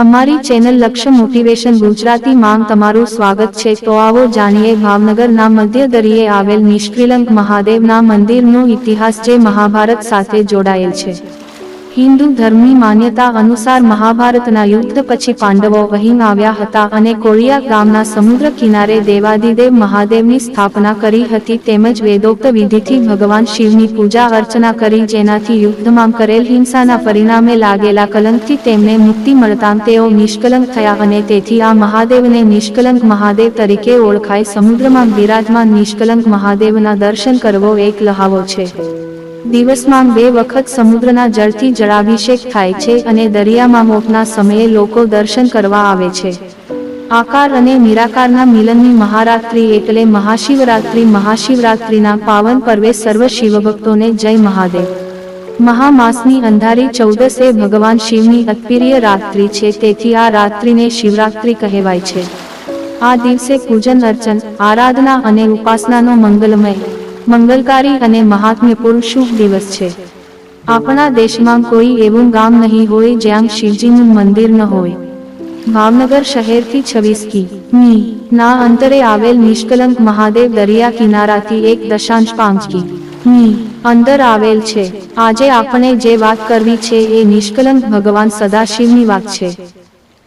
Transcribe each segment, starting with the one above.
અમારી ચેનલ લક્ષ્ય મોટિવેશન ગુજરાતી માં તમારું સ્વાગત છે. તો આવો જાણીએ ભાવનગરના મધ્ય દરિયે આવેલ નિષ્કલંક મહાદેવના મંદિરનો ઇતિહાસ જે મહાભારત સાથે જોડાયેલ છે. હિન્દુ ધર્મની માન્યતા અનુસાર મહાભારતના યુદ્ધ પછી પાંડવો વહીન આવ્યા હતા અને કોળિયા ગામના સમુદ્ર કિનારે દેવાદિદેવ મહાદેવની સ્થાપના કરી હતી તેમજ વેદોક્ત વિધિથી ભગવાન શિવની પૂજા અર્ચના કરી જેનાથી યુદ્ધમાં કરેલ હિંસાના પરિણામે લાગેલા કલંકથી તેમને મુક્તિ મળતા તેઓ નિષ્કલંક થયા અને તેથી આ મહાદેવને નિષ્કલંક મહાદેવ તરીકે ઓળખાય. સમુદ્રમાં બિરાજમાન નિષ્કલંક મહાદેવના દર્શન કરવો એક લહાવો છે. દિવસમાં બે વખત સમુદ્રના જળથી જળાભિષેક થાય છે અને દરિયામાં મોટના સમયે લોકો દર્શન કરવા આવે છે. આકાર અને નિરાકારના મિલનની મહારાત્રિ એટલે મહાશિવરાત્રિ. મહાશિવરાત્રિના પાવન પર્વે સર્વ શિવભક્તોને જય મહાદેવ. મહામાસની અંધારી ચૌદસ ભગવાન શિવની અતપ્રિય રાત્રિ છે, તેથી આ રાત્રિને શિવરાત્રિ કહેવાય છે. આ દિવસે પૂજન અર્ચન, આરાધના અને ઉપાસનાનો મંગલમય મંગલકારી અને મહાત્મ્યપૂર્ણ શુભ દિવસ છે. આપણા દેશમાં કોઈ એવું ગામ નહીં હોય જ્યાં શિવજીનું મંદિર ન હોય. ભાવનગર શહેરથી છવ્વીસ કી મી ના અંતરે આવેલ નિષ્કલંક મહાદેવ દરિયા કિનારાથી એક દશાંશ પાંચ કી મી અંદર આવેલ છે. આજે આપણે જે વાત કરવી છે એ નિષ્કલંક ભગવાન સદાશિવની વાત છે.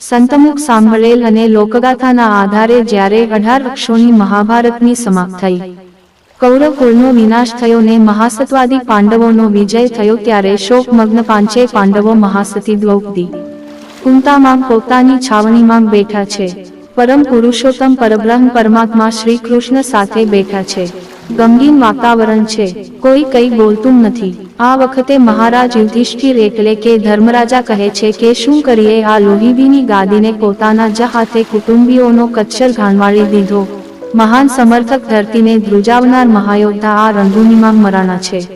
સંતમુખ સાંભળેલ અને લોકગાથાના આધારે જ્યારે અઢાર અક્ષોની મહાભારતની સમાપ્ત થઈ. કૌરવ કુળનો વિનાશ થયો ને મહાસત્વાદી પાંડવોનો વિજય થયો ત્યારે શોકમગ્ન પાંચે પાંડવો મહાસતી દ્રૌપદી કુંતામાં પોતાની છાવણીમાં બેઠા છે. પરમ પુરુષોત્તમ પરબ્રહ્મ પરમાત્મા શ્રી કૃષ્ણ સાથે બેઠા છે. ગમગીન વાતાવરણ છે. કોઈ કઈ બોલતું નથી. આ વખતે મહારાજ યુધિષ્ઠિર એટલે કે ધર્મરાજા કહે છે કે શું કરીએ? આ લોહીબીની ગાદીને પોતાના જ હાથે કુટુંબીઓનો કચ્છર ઘાણવાળી દીધો. મહાન સમર્થક ધરતીને ધ્રુજાવનાર મહાયોદ્ધા આ રંગૂનીમાં મરાણા છે.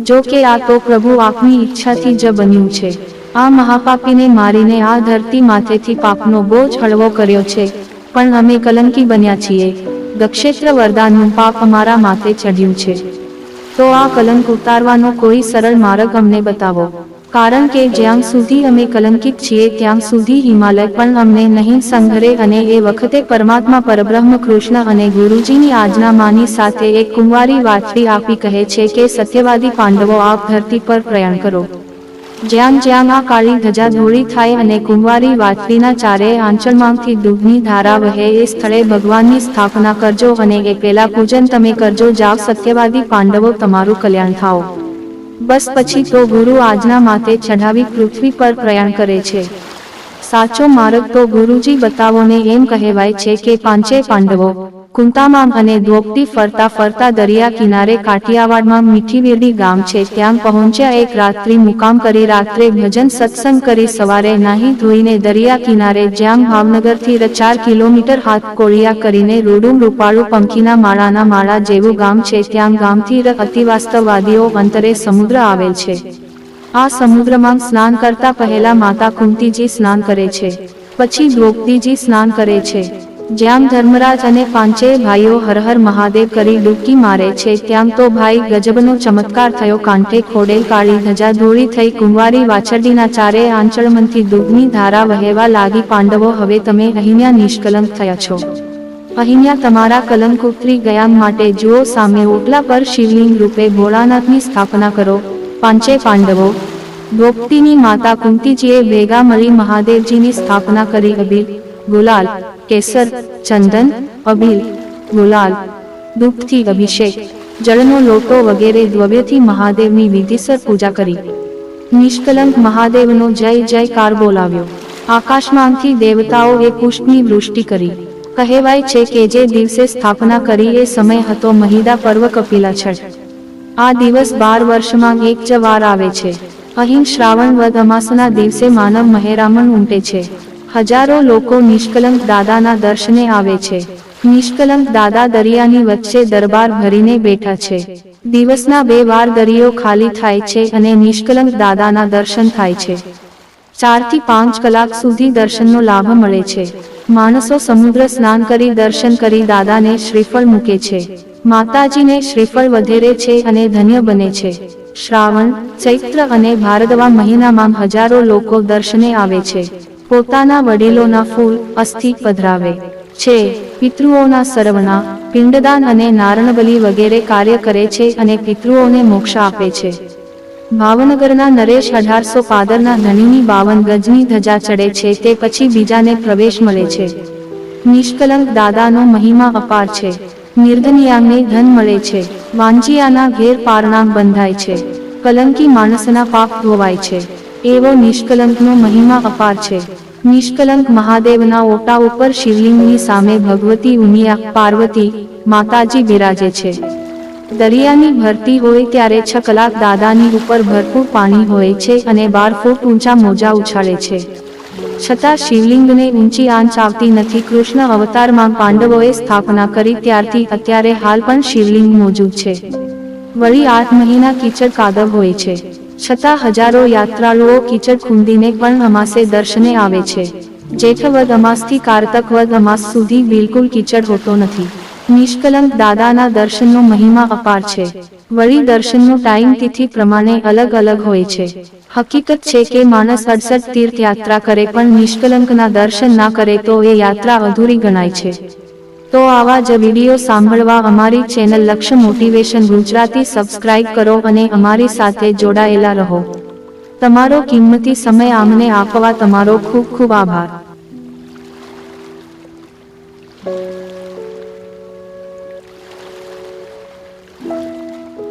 જો કે આ તો પ્રભુ આપની ઈચ્છાથી જ બન્યું છે. આ મહાપાપીને મારીને આ ધરતી માથેથી પાપનો બોજ હળવો કર્યો છે. પણ અમે કલંકી બન્યા છીએ. દક્ષેત્ર વરદાનનું પાપ અમારા માથે ચઢ્યું છે. તો આ કલંક ઉતારવાનો કોઈ સરળ માર્ગ અમને બતાવો. કારણ કે જ્યાં સુધી અમે કલંકિત છીએ, ત્યાં સુધી હિમાલય પણ અમને નહીં સંઘરે અને એ વખતે પરમાત્મા પરબ્રહ્મ કૃષ્ણ અને ગુરુજીની આજ્ઞામાની સાથે એક કુંવારી વાતરી આપી કહે છે કે, સત્યવાદી પાંડવો આપ ધરતી પર પ્રયાણ કરો. જ્યાં જ્યાં આ કાળી ધજા ધોળી થાય અને કુંવારી વાછડીના ચારે આંચળમાંથી દૂધની ધારા વહે, એ સ્થળે ભગવાનની સ્થાપના કરજો અને એ પેલા પૂજન તમે કરજો જાવ સત્યવાદી પાંડવો, તમારું કલ્યાણ થાઓ. બસ પછી તો ગુરુ આજના માટે ચઢાવી પૃથ્વી પર પ્રયાણ કરે છે. સાચો માર્ગ તો ગુરુજી બતાવોને એમ કહેવાય છે કે પાંચે પાંડવો. કુંતામામ અને ધોપતી ફરતા ફરતા દરિયા કિનારે કાઠિયાવાડમાં મીઠીવેરડી ગામ છે. ત્યાં પહોંચ્યા એક રાત્રિ મુકામ કરી રાત્રે ભજન સત્સંગ કરી સવારે નાહી ધોઈને દરિયા કિનારે જ્યાં ભાવનગરથી ચાર કિલોમીટર હાથ કોળિયા કરીને રૂડું રૂપાળું પંખીના માળાના માળા જેવું ગામ છે. ત્યાં ગામથી અતિવાસ્તવવાદીઓ અંતરે સમુદ્ર આવેલ છે. આ સમુદ્રમાં સ્નાન કરતા પહેલા માતા કુંતીજી સ્નાન કરે છે. પછી દ્રૌપદીજી સ્નાન કરે છે. જ્યાં ધર્મરાજ અને પાંચે ભાઈઓ હર હર મહાદેવ કરી ડૂબકી મારે છે, ત્યાં તો ભાઈ ગજબનો ચમત્કાર થયો, કાંઠે ખોડેલ કાળી ધજા ધોળી થઈ, કુંવારી વાછરડીના ચારે આંચળમનથી દૂધની ધારા વહેવા લાગી, પાંડવો હવે તમે અહીંયા નિષ્કલંક થયા છો. અહીંયા તમારા કલંક ઉતરી ગયા માટે જુઓ સામે ઓટલા પર શિવલિંગ રૂપે ભોળાનાથની સ્થાપના કરો. પાંચે પાંડવો દ્રૌપદીની માતા કુંતીજીએ ભેગા મળી મહાદેવજીની સ્થાપના કરી અબીલ ગુલાલ કેસર ચંદન અભિલ ગુલાલ દૂધથી અભિષેક જળનો લોટો વગેરે દ્રવ્યથી મહાદેવની વિધિસર પૂજા કરી નિષ્કલંક મહાદેવનો જય જયકાર બોલાવ્યો આકાશમાંથી દેવતાઓએ પુષ્પની વૃષ્ટિ કરી કહેવાય છે કે જે દિવસે સ્થાપના કરી એ સમય હતો મહિદા પર્વ કપિલા છઠ આ દિવસ બાર વર્ષમાં એક જ વાર આવે છે અહીં શ્રાવણ વદ અમાસના દિવસે માનવ મહેરામણ ઉમટે છે હજારો લોકો નિષ્કલંક દાદાના દર્શને આવે છે. નિષ્કલંક દાદા દરિયાની વચ્ચે દરબાર ભરીને બેઠા છે. દિવસના બે વાર દરિયો ખાલી થાય છે અને નિષ્કલંક દાદાના દર્શન થાય છે. ચારથી પાંચ કલાક સુધી દર્શનનો લાભ મળે છે. માણસો સમુદ્ર સ્નાન કરી દર્શન કરી દાદાને શ્રીફળ મૂકે છે. માતાજીને શ્રીફળ વધેરે છે અને ધન્ય બને છે. શ્રાવણ, ચૈત્ર અને ભારદવા મહિનામાં હજારો લોકો દર્શને આવે છે. પોતાના વડીલોના ફૂલ અસ્થિ પધરાવે, છે, પિતૃઓના સરવણા, પિંડદાન અને નારણબલી વગેરે કાર્ય કરે છે અને પિતૃઓને મોક્ષ આપે છે. ભાવનગરના નરેશ અઢારસો પાદરના ધણીની બાવન ગજની ધજા ચડે છે તે પછી બીજાને પ્રવેશ મળે છે. નિષ્કલંક દાદાનો મહિમા અપાર છે. નિર્ધનિયાને ધન મળે છે. વાંજિયાના ઘેર પારણામ બંધાય છે. કલંકી માણસના પાપ ધોવાય છે. એવો નિષ્કલંકનો મહિમા અપાર છે. નિષ્કલંક મહાદેવના ઓટા ઉપર શિવલિંગની સામે ભગવતી ઉમિયા પાર્વતી માતાજી બિરાજે છે. દરિયાની ભરતી હોય ત્યારે છ કલાક દાદાની ઉપર ભરપૂર પાણી હોય છે અને બાર ફૂટ ઊંચા મોજા ઉછાળે છે. છતાં શિવલિંગને ઊંચી આંચ આવતી નથી. કૃષ્ણ અવતારમાં પાંડવોએ સ્થાપના કરી ત્યારથી અત્યારે હાલ પણ શિવલિંગ મોજૂદ છે. વળી આઠ મહિના કીચડ કાદવ હોય છે. છતાં હજારો યાત્રાળુઓ કીચડ ખૂંદીને પણ અમાસે દર્શને આવે છે. જેઠ વદ અમાસથી કારતક વદ અમાસ સુધી બિલકુલ કીચડ હોતો નથી. નિષ્કલંક દાદાના દર્શનનો મહિમા અપાર છે. વળી દર્શનનો ટાઈમ તિથિ પ્રમાણે અલગ અલગ હોય છે. હકીકત છે કે માણસ અડસઠ તીર્થ યાત્રા કરે પણ નિષ્કલંકના દર્શન ના કરે તો એ યાત્રા અધૂરી ગણાય છે. તો આવા જ વીડિયો સાંભળવા અમારી ચેનલ લક્ષ્ય મોટિવેશન ગુજરાતી સબસ્ક્રાઇબ કરો અને અમારી સાથે જોડાયેલા રહો. તમારો કિંમતી સમય આમને આપવા તમારો ખૂબ ખૂબ આભાર.